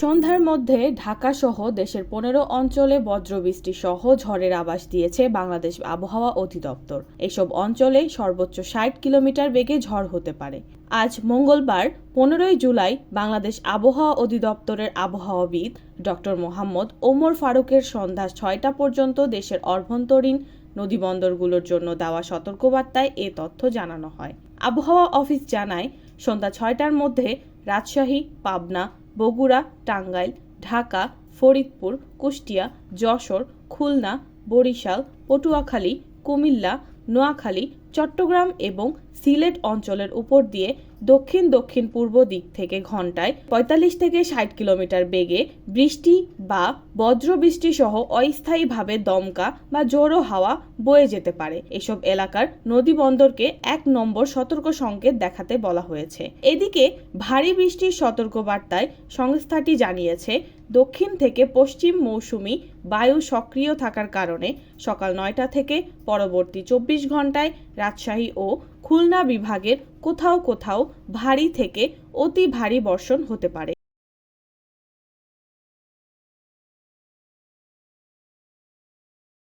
সন্ধ্যার মধ্যে ঢাকাসহ দেশের পনেরো অঞ্চলে বজ্রবৃষ্টি সহ ঝড়ের আবাস দিয়েছে বাংলাদেশ আবহাওয়া অধিদপ্তর। এসব অঞ্চলে সর্বোচ্চ ষাট কিলোমিটার বেগে ঝড় হতে পারে। আজ মঙ্গলবার, পনেরোই জুলাই, বাংলাদেশ আবহাওয়া অধিদপ্তরের আবহাওয়াবিদ ডক্টর মোহাম্মদ ওমর ফারুকের সন্ধ্যা ছয়টা পর্যন্ত দেশের অভ্যন্তরীণ নদীবন্দরগুলোর জন্য দেওয়া সতর্কবার্তায় এ তথ্য জানানো হয়। আবহাওয়া অফিস জানায়, সন্ধ্যা ছয়টার মধ্যে রাজশাহী, পাবনা বগুড়া, টাঙ্গাইল, ঢাকা, ফরিদপুর, কুষ্টিয়া, যশোর, খুলনা, বরিশাল, পটুয়াখালী, কুমিল্লা, নোয়াখালী, চট্টগ্রাম এবং সিলেট অঞ্চলের উপর দিয়ে দক্ষিণ দক্ষিণ পূর্ব দিক থেকে ঘন্টায় পঁয়তাল্লিশ থেকে ষাট কিলোমিটার বেগে বৃষ্টি বা বজ্রবৃষ্টি সহ অস্থায়ীভাবে দমকা বা জোরো হাওয়া বয়ে যেতে পারে। এসব এলাকার নদী বন্দরকে এক নম্বর সতর্ক সংকেত দেখাতে বলা হয়েছে। এদিকে ভারী বৃষ্টির সতর্কবার্তায় সংস্থাটি জানিয়েছে, দক্ষিণ থেকে পশ্চিম মৌসুমি বায়ু সক্রিয় থাকার কারণে সকাল নয়টা থেকে পরবর্তী চব্বিশ ঘন্টায় রাজশাহী ও খুলনা বিভাগের কোথাও কোথাও ভারী থেকে অতি ভারী বর্ষণ হতে পারে।